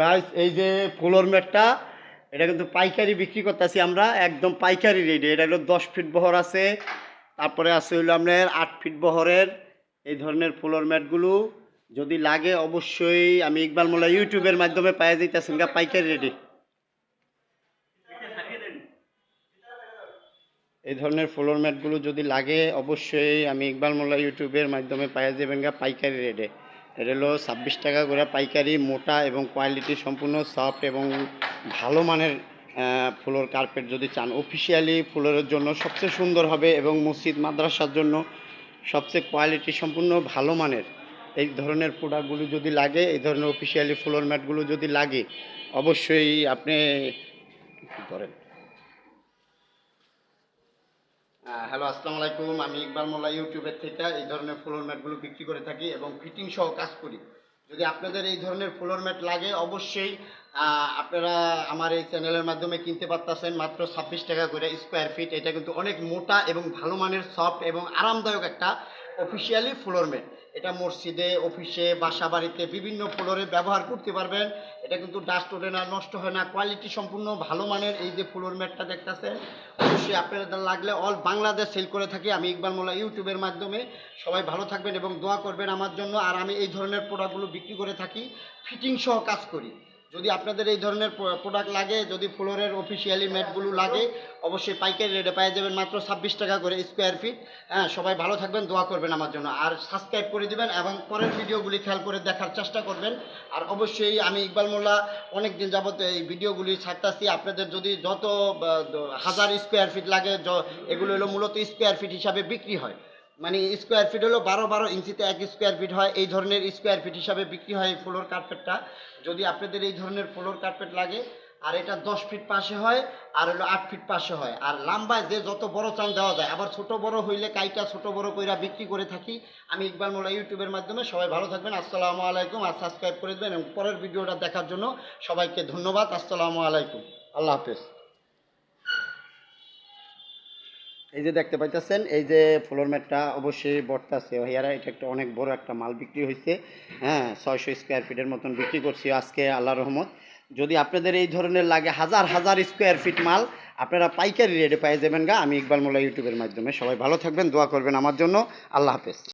Guys, এই যে floor ম্যাটটা, এটা কিন্তু পাইকারি বিক্রি করতেছি আমরা, একদম পাইকারি রেটে এটা হলো দশ ফিট বহর আছে, তারপরে আছে হইল আপনার আট ফিট বহরের এই ধরনের ফ্লোর ম্যাটগুলো। যদি লাগে অবশ্যই, আমি ইকবাল মোল্লা ইউটিউবের মাধ্যমে পাওয়া যাইতেছেন গা পাইকারি রেটে এই ধরনের ফ্লোর ম্যাটগুলো যদি লাগে, অবশ্যই আমি ইকবাল মোল্লা ইউটিউবের মাধ্যমে পাওয়া যাবেন গা পাইকারি রেটে এটা হলো ছাব্বিশ টাকা করে পাইকারি, মোটা এবং কোয়ালিটি সম্পূর্ণ সফট এবং ভালো মানের ফ্লোর কার্পেট যদি চান। অফিসিয়ালি ফ্লোরের জন্য সবচেয়ে সুন্দর হবে এবং মসজিদ, মাদ্রাসার জন্য সবচেয়ে কোয়ালিটি সম্পূর্ণ ভালো মানের। এই ধরনের প্রোডাক্টগুলো যদি লাগে, এই ধরনের অফিসিয়ালি ফ্লোর ম্যাটগুলো যদি লাগে, অবশ্যই আপনি করেন হ্যালো, আসসালামু আলাইকুম। আমি ইকবাল মোল্লা ইউটিউবের থেকে এই ধরনের ফ্লোর ম্যাটগুলো বিক্রি করে থাকি এবং ফিটিং সহ কাজ করি। যদি আপনাদের এই ধরনের ফ্লোর ম্যাট লাগে, অবশ্যই আপনারা আমার এই চ্যানেলের মাধ্যমে কিনতে পারতেছেন মাত্র ছাব্বিশ টাকা করে স্কোয়ার ফিট এটা কিন্তু অনেক মোটা এবং ভালো মানের সফট এবং আরামদায়ক একটা অফিসিয়ালি ফ্লোর ম্যাট। এটা মসজিদে অফিসে বাসা বাড়িতে বিভিন্ন ফ্লোরে ব্যবহার করতে পারবেন। এটা কিন্তু ডাস্ট ওঠে না, নষ্ট হয় না কোয়ালিটি সম্পূর্ণ ভালো মানের। এই যে ফ্লোর ম্যাটটা দেখতেছেন, অবশ্যই আপনাদের লাগলে অল বাংলাদেশ সেল করে থাকি। আমি ইকবাল মোল্লা ইউটিউবের মাধ্যমে। সবাই ভালো থাকবেন এবং দোয়া করবেন আমার জন্য। আর আমি এই ধরনের প্রোডাক্টগুলো বিক্রি করে থাকি ফিটিংসহ কাজ করি। যদি আপনাদের এই ধরনের প্রোডাক্ট লাগে, যদি ফ্লোরের অফিসিয়ালি ম্যাটগুলো লাগে, অবশ্যই পাইকারি রেটে পেয়ে যাবেন মাত্র ছাব্বিশ টাকা করে স্কোয়ার ফিট হ্যাঁ সবাই ভালো থাকবেন, দোয়া করবেন আমার জন্য। আর সাবস্ক্রাইব করে দিবেন এবং পরের ভিডিওগুলি খেয়াল করে দেখার চেষ্টা করবেন। আর অবশ্যই আমি ইকবাল মোল্লা অনেক দিন যাবত এই ভিডিওগুলি ছাড়তেছি। আপনাদের যদি যত হাজার স্কোয়ার ফিট লাগে এগুলো হলো মূলত স্কোয়ার ফিট হিসাবে বিক্রি হয়। মানে স্কোয়ার ফিট হলো বারো বারো ইঞ্চিতে এক স্কোয়ার ফিট হয়। এই ধরনের স্কোয়ার ফিট হিসাবে বিক্রি হয় এই ফ্লোর কার্পেটটা যদি আপনাদের এই ধরনের ফ্লোর কার্পেট লাগে, আর এটা দশ ফিট পাশে হয়, আর হলো আট ফিট পাশে হয়। আর লাম্বায় যে যত বড় চাল দেওয়া যায়, আবার ছোট বড় হইলে কাইটা ছোট বড় কইরা বিক্রি করে থাকি। আমি ইকবাল মোল্লা ইউটিউবের মাধ্যমে, সবাই ভালো থাকবেন, আসসালামু আলাইকুম, আর সাবস্ক্রাইব করে দেবেন। এবং পরের ভিডিওটা দেখার জন্য সবাইকে ধন্যবাদ, আসসালামু আলাইকুম। আল্লাহ হাফেজ। এই যে দেখতে পাইতেছেন, এই যে ফ্লোর ম্যাটটা অবশ্যই বর্তাছে হেয়ারা এটা একটা অনেক বড় একটা মাল বিক্রি হয়েছে হ্যাঁ ছয়শো স্কোয়ার ফিটের মতন বিক্রি করছি আজকে আল্লাহ রহমত। যদি আপনাদের এই ধরনের লাগে হাজার হাজার স্কোয়ার ফিট মাল, আপনারা পাইকারি রেটে পেয়ে যাবেন গা। আমি ইকবাল মোল্লা ইউটিউবের মাধ্যমে। সবাই ভালো থাকবেন, দোয়া করবেন আমার জন্য। আল্লাহ হাফেজ।